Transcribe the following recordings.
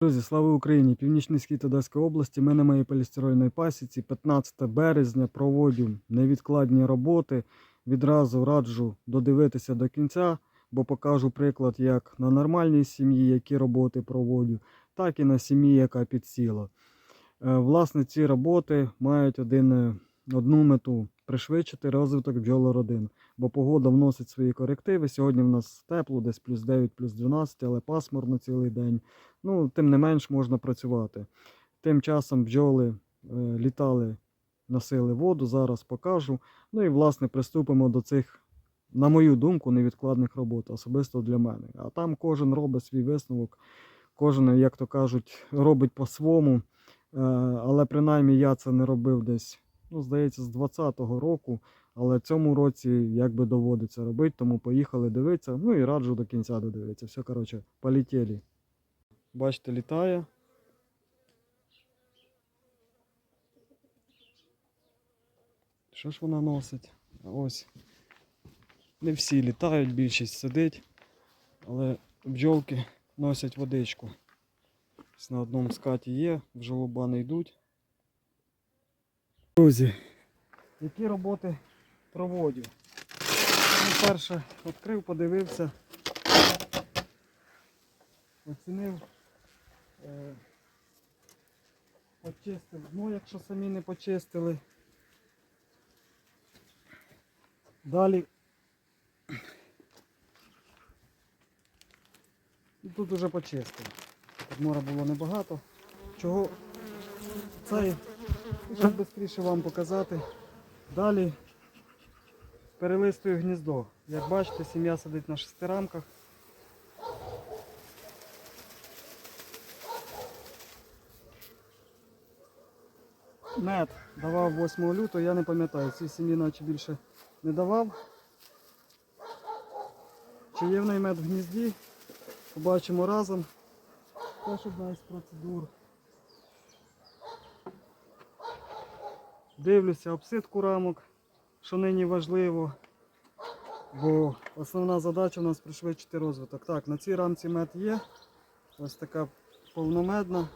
Друзі, слава Україні! Північний схід Одеської області. Ми на моїй полістирольній пасіці 15 березня проводю невідкладні роботи. Відразу раджу додивитися до кінця, бо покажу приклад як на нормальній сім'ї, які роботи проводю, так і на сім'ї, яка підсіла. Е, Власне, ці роботи мають один, е, одну мету пришвидшити розвиток бджолородин, бо погода вносить свої корективи. Сьогодні в нас тепло, десь плюс 9, плюс 12, але пасмурно цілий день. Ну, тим не менш можна працювати. Тим часом бджоли е, літали, носили воду, зараз покажу. Ну і власне приступимо до цих, на мою думку, невідкладних робот, особисто для мене. А там кожен робить свій висновок, кожен, як то кажуть, робить по-своєму. Е, але принаймні я це не робив десь, ну, здається, з 20-го року. Але цьому році якби доводиться робити, тому поїхали дивитися. Ну і раджу до кінця додивитися. Все, коротше, полетіли. Бачите, літає. Що ж вона носить? Ось. Не всі літають, більшість сидить, але бджолки носять водичку. На одному скаті є, в жолоба не йдуть. Друзі, які роботи проводю? Ну, перше відкрив, подивився, оцінив, е, почистив дно, якщо самі не почистили. Далі. І тут вже почистив. Мора було небагато. Чого цей, щоб швидше вам показати. Далі перелистую гніздо. Як бачите, сім'я сидить на шести рамках. Мед давав 8 лютого, я не пам'ятаю, цій сім'ї наче більше не давав. Чи є в неї мед в гнізді? Побачимо разом. Теж одна із процедур. Дивлюся обсидку рамок, що нині важливо. Бо основна задача у нас пришвидшити розвиток. Так, на цій рамці мед є. Ось така повномедна.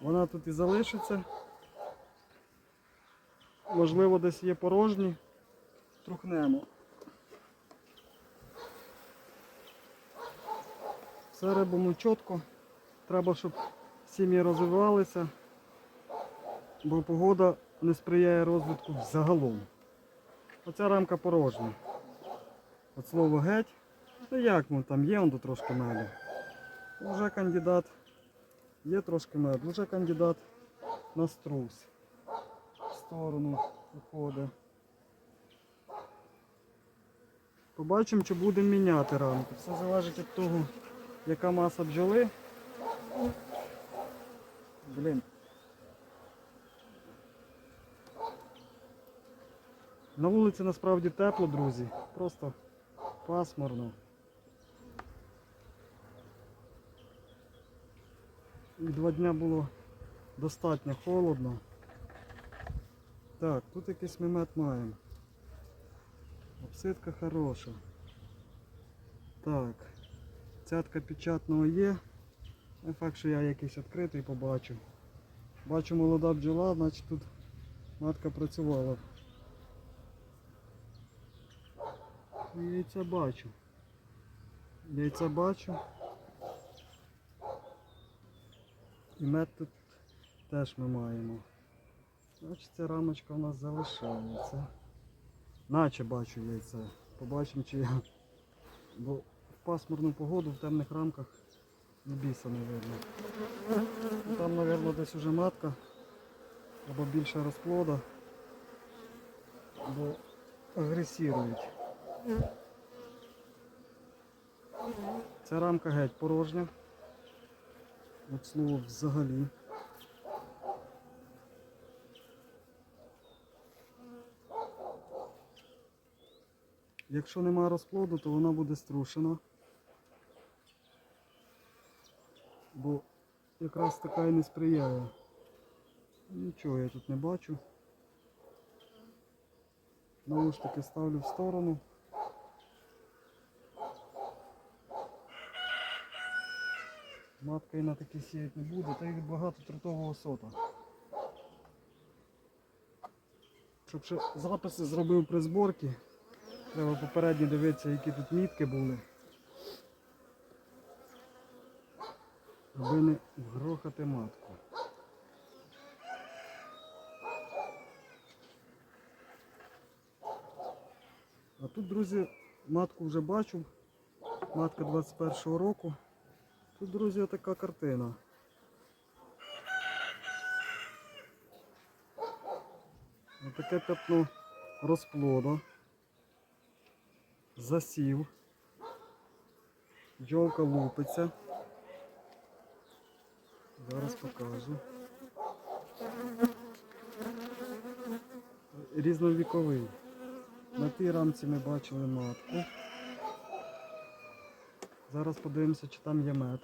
Вона тут і залишиться. Можливо, десь є порожні. Трухнемо. Все робимо чітко. Треба, щоб сім'ї розвивалися, бо погода не сприяє розвитку загалом. Оця рамка порожня. От слово геть. Ну як ну там є он тут трошки меду. Вже кандидат. Є трошки меду, вже кандидат на струс. В сторону виходить. Побачимо, чи будемо міняти рамки. Все залежить від того, яка маса бджоли. Блін. На вулиці насправді тепло, друзі. Просто пасмурно. Два дня було достатньо холодно. Так, тут якийсь мемет маємо. Обсидка хороша. Так. Цятка печатного є. Не факт, що я якийсь відкритий побачу. Бачу молода бджола, значить тут матка працювала. І Яйця бачу. Яйця бачу. І мед тут теж ми маємо. Значить ця рамочка у нас залишається. Наче бачу яйця. Побачимо чи я. Бо в пасмурну погоду в темних рамках і біса не видно. Там, мабуть, десь уже матка або більше розплода, бо агресірують. Ця рамка геть порожня. От слово взагалі. Якщо нема розплоду, то вона буде струшена. Бо якраз така і не сприяє. Нічого я тут не бачу. Знову ж таки ставлю в сторону. Матка і на такі сіяти не буде, та й багато трутового сота. Щоб ще записи зробив при зборці, треба попередньо дивитися, які тут мітки були. Аби не вгрохати матку. А тут, друзі, матку вже бачу. Матка 21-го року. Тут, друзі, така картина. Таке пятно розплоду. Засів. Йолка лупиться. Зараз покажу. Різновіковий. На тій рамці ми бачили матку. Зараз подивимося, чи там є мед.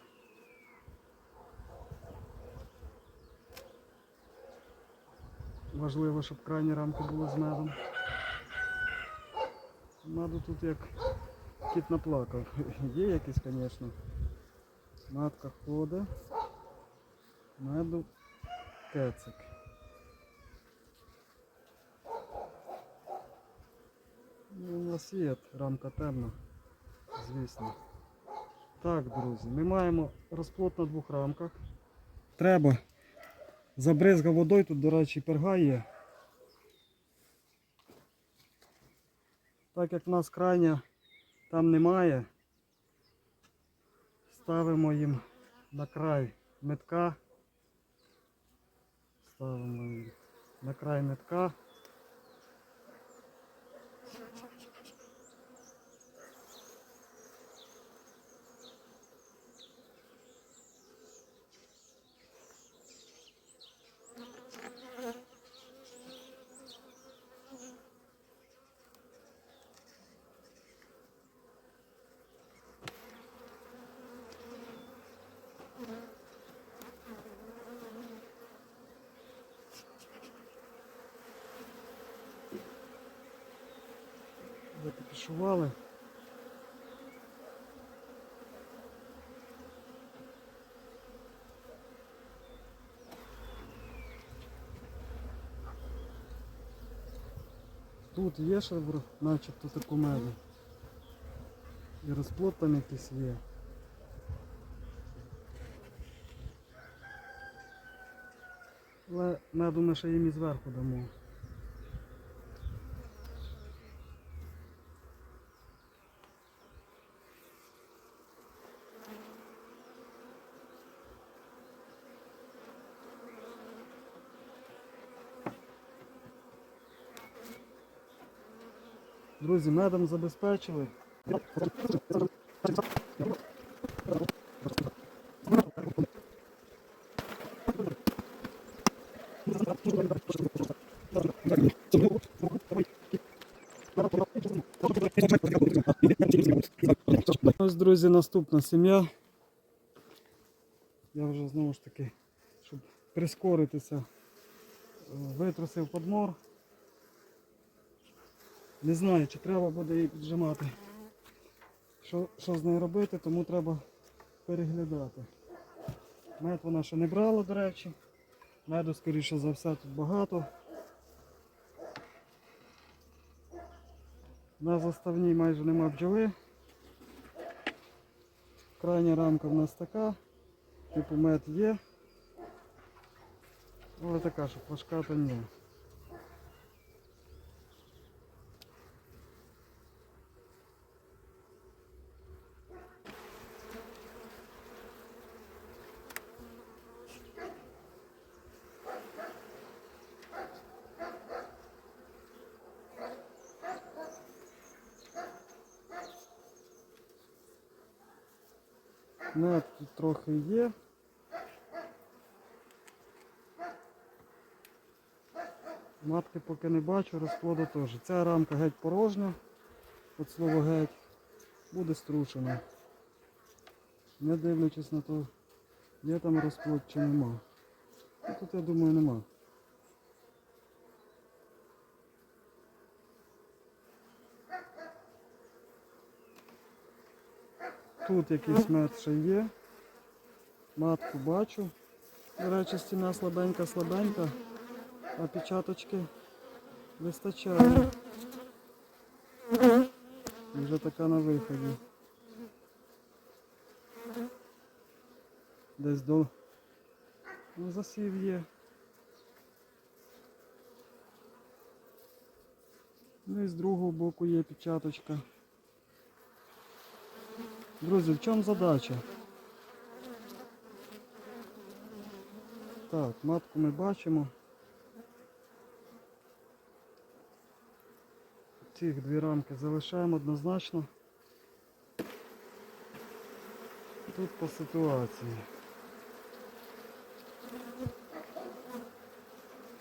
Важливо, щоб крайні рамки були з медом. Меду тут як кіт наплакав. Є якийсь, звісно. Матка ходить. Меду кецик. Ну, у нас є рамка темна, звісно. Так, друзі, ми маємо розплод на двох рамках. Треба. Забризга водою, тут, до речі, перга є. Так як в нас крайня там немає, ставимо їм на край метка. Ставимо їм на край метка. Запішували. Тут є шевр, начебто таку меду. І розплод там якийсь є. Але меду ми ще їм і зверху дамо. Друзі, медом забезпечили. Ось, друзі, наступна сім'я. Я вже знову ж таки, щоб прискоритися, витрусив подмор. Не знаю, чи треба буде її піджимати. Що, що з нею робити, тому треба переглядати. Мед вона ще не брала, до речі. Меду, скоріше за все, тут багато. На заставній майже нема бджоли. Крайня рамка в нас така. Типу мед є. Але така, що флажка то ні. Мед тут трохи є. Матки поки не бачу, розплоду теж. Ця рамка геть порожня, от слово геть, буде струшена. Не дивлячись на то, є там розплод чи нема. Ну, Тут я думаю нема. Тут якийсь мед ще є. Матку бачу. До речі, стіна слабенька, слабенька, а печаточки вистачає. Вже така на виході. Десь до. Ну, засів є. Ну і з другого боку є печаточка. Друзі, в чому задача? Так, матку ми бачимо. Цих дві рамки залишаємо однозначно. Тут по ситуації.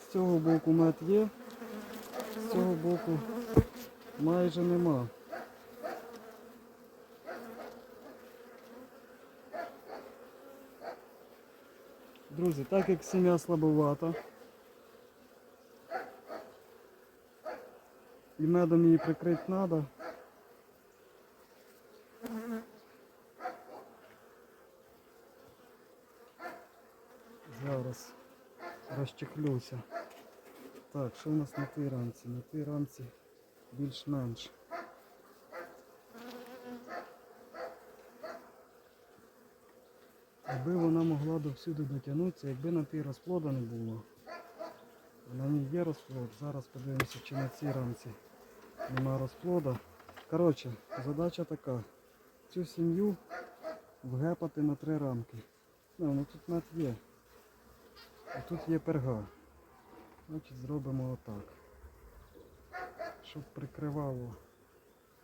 З цього боку мед є, з цього боку майже нема. Друзі, так як сім'я слабовата, і медом її прикрити треба. Зараз розчехлюся. Так, що у нас на тій рамці? На тій рамці більш-менш. Аби вона могла до всюди дотягнутися, якби на тій розплода не було. На ній є розплод. Зараз подивимося, чи на цій рамці нема розплода. Коротше, задача така. Цю сім'ю вгепати на три рамки. Ну, ну тут мед є. А тут є перга. Значить зробимо отак. Щоб прикривало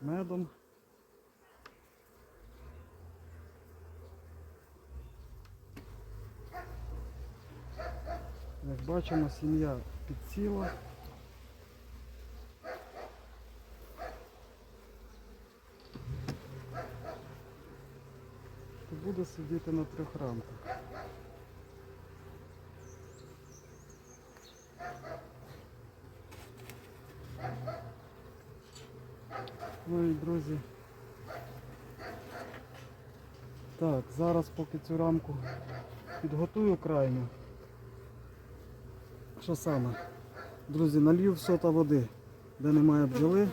медом. Як бачимо, сім'я підсіла. Буде сидіти на трьох рамках. Ну і друзі. Так, зараз поки цю рамку підготую крайню. Що саме? Друзі, налью сота води, де немає бджоли,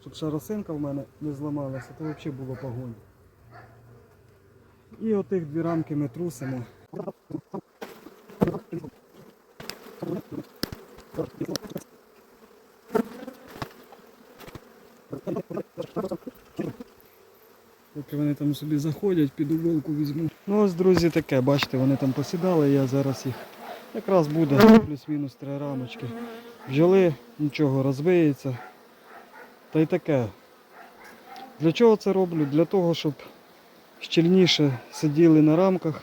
щоб ще росинка в мене не зламалася, то взагалі було погонь. І отих дві рамки ми трусимо. Поки вони там собі заходять, під уголку візьму. Ну ось, друзі, таке, бачите, вони там посідали, я зараз їх якраз буде плюс-мінус три рамочки. Бджоли, нічого, розвиється. Та й таке. Для чого це роблю? Для того, щоб щільніше сиділи на рамках,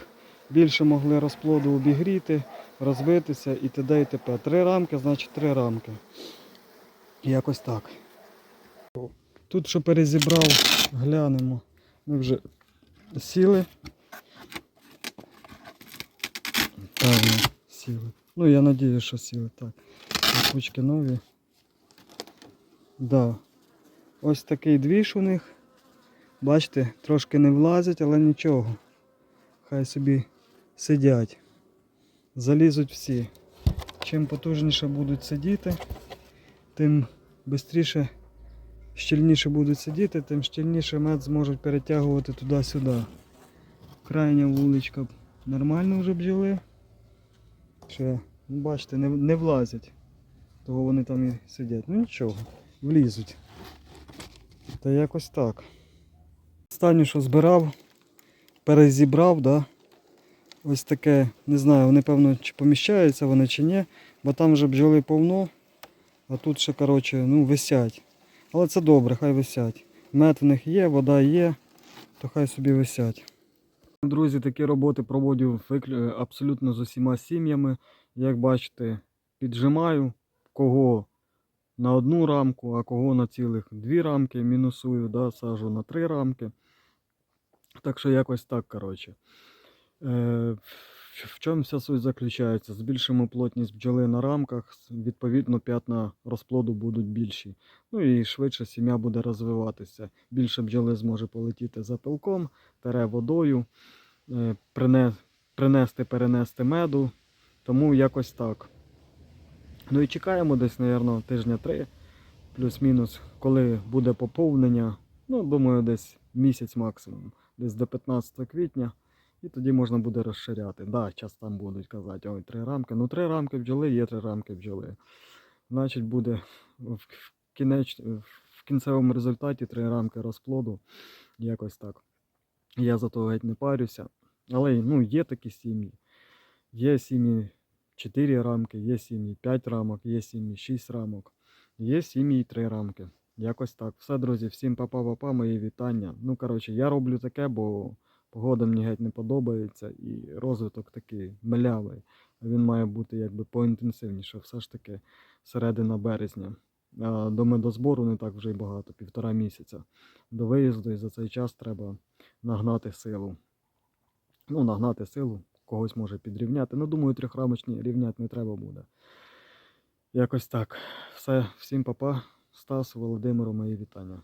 більше могли розплоду обігріти, розвитися і т.д. і т.п. Три рамки, значить три рамки. Якось так. Тут що перезібрав, глянемо. Ми вже сіли. Певно, сіли. Ну я надію, що сіли. Так. Ручки нові. Да. Ось такий двіж у них. Бачите, трошки не влазять, але нічого. Хай собі сидять. Залізуть всі. Чим потужніше будуть сидіти, тим швидше, щільніше будуть сидіти, тим щільніше мед зможуть перетягувати туди-сюди. Крайня вуличка нормально вже бджоли. Ще, ну, бачите, не, не влазять. Того вони там і сидять. Ну нічого, влізуть. Та якось так. Останнє, що збирав, перезібрав, да? ось таке, не знаю, вони певно чи поміщаються вони чи ні, бо там вже бджоли повно, а тут ще коротше, ну, висять. Але це добре, хай висять. Мед в них є, вода є, то хай собі висять. Друзі, такі роботи проводю абсолютно з усіма сім'ями. Як бачите, піджимаю кого на одну рамку, а кого на цілих дві рамки мінусую, да, сажу на три рамки. Так що якось так, коротше. В- в чому вся суть заключається? Збільшимо плотність бджоли на рамках, відповідно, п'ятна розплоду будуть більші. Ну і швидше сім'я буде розвиватися. Більше бджоли зможе полетіти за пилком, тере водою. Е, принести, перенести меду. Тому якось так. Ну і чекаємо десь, мабуть, тижня три, плюс-мінус, коли буде поповнення. Ну, думаю, десь місяць максимум, десь до 15 квітня. І тоді можна буде розширяти. Да, час там будуть казати, ой, три рамки. Ну, три рамки бджоли, є три рамки бджоли. Значить, буде в, кінеч, в кінцевому результаті три рамки розплоду. Якось так. Я за то геть не парюся. Але ну, є такі сім'ї. Є сім'ї 4 рамки, є сім'ї 5 рамок, є сім'ї 6 рамок, є сім'ї 3 рамки. Якось так. Все, друзі, всім папа-папа, мої вітання. Ну, коротше, я роблю таке, бо погода мені геть не подобається і розвиток такий млявий. Він має бути якби поінтенсивніше, все ж таки середина березня. До медозбору не так вже й багато, півтора місяця. До виїзду і за цей час треба нагнати силу. Ну, нагнати силу, когось може підрівняти. Ну, думаю, трьохрамочні рівняти не треба буде. Якось так. Все, всім папа, Стас, Володимиру, мої вітання.